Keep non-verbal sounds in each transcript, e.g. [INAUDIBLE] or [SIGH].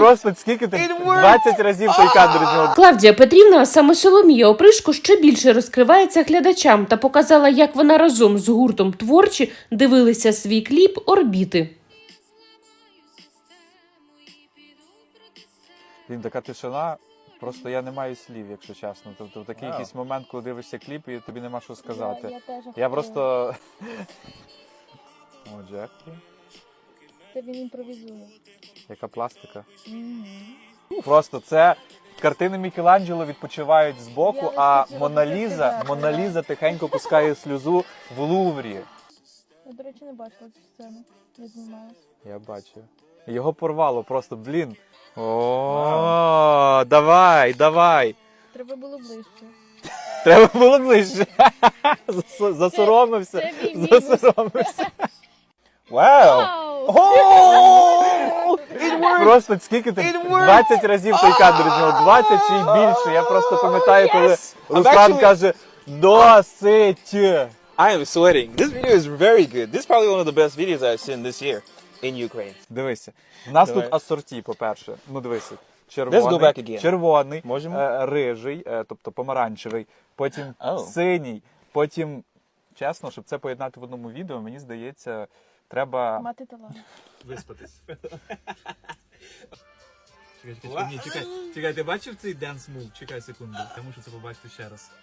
Просто скільки ти 20 разів той кадр зняв. Клавдія Петрівна, саме Соломія Опришко, ще більше розкривається глядачам та показала, як вона разом з гуртом творчі дивилися свій кліп Орбіти. Він така тишина. Просто я не маю слів, якщо чесно. Тобто в такий Вау. якийсь момент, коли дивишся кліп, і тобі нема що сказати. Я, я Я просто. О, Джефрі. Це він імпровізує. Яка пластика. Мгм. Просто це картини Мікеланджело відпочивають збоку, а Моналіза, Моналіза тихенько пускає сльозу в Луврі. Я, до речі, не бачила цю сцену. Не знімалась. Я бачу. Його порвало просто, блін. О, давай, давай. Треба було ближче. [LAUGHS] Треба було ближче. [LAUGHS] Засоромився. це мій мінус. Засоромився. Вау! О! Просто скільки ти 20 разів той кадр зняв, 20 чи й більше. Я просто пам'ятаю, коли Руслан каже досить. I am sweating. This video is very good. This is probably one of the best videos I've seen this year in Ukraine. Дивися, в нас Давай. тут асорті, по-перше. Ну дивися. Let's Червоний, go back again. червоний, Можемо? е, рижий, е, тобто помаранчевий, потім Oh. синій, потім, чесно, щоб це поєднати в одному відео, мені здається, треба Мати талант. виспатись. [LAUGHS] Чекай, чекай, чекай, ні, чекай, чекай, ти бачив цей денс мув? Чекай секунду, я мушу це побачити ще раз. [LAUGHS]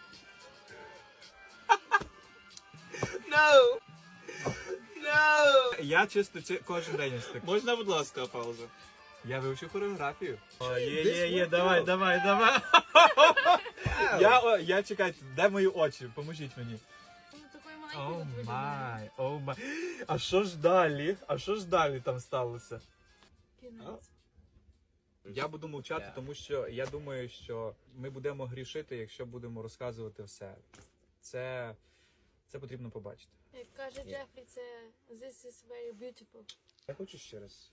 No! No! Я чисто чи- кожен день ось так. Можна, будь ласка, паузу? Я вивчив хореографію. О, є, є, є, давай, давай, давай. [LAUGHS] я, о, я чекай, де мої очі? Поможіть мені. О май, о май. А що ж далі? А що ж далі там сталося? Я буду мовчати, Yeah. тому що я думаю, що ми будемо грішити, якщо будемо розказувати все. Це, це потрібно побачити. Як каже Джефрі, це This is very beautiful. Я хочу ще раз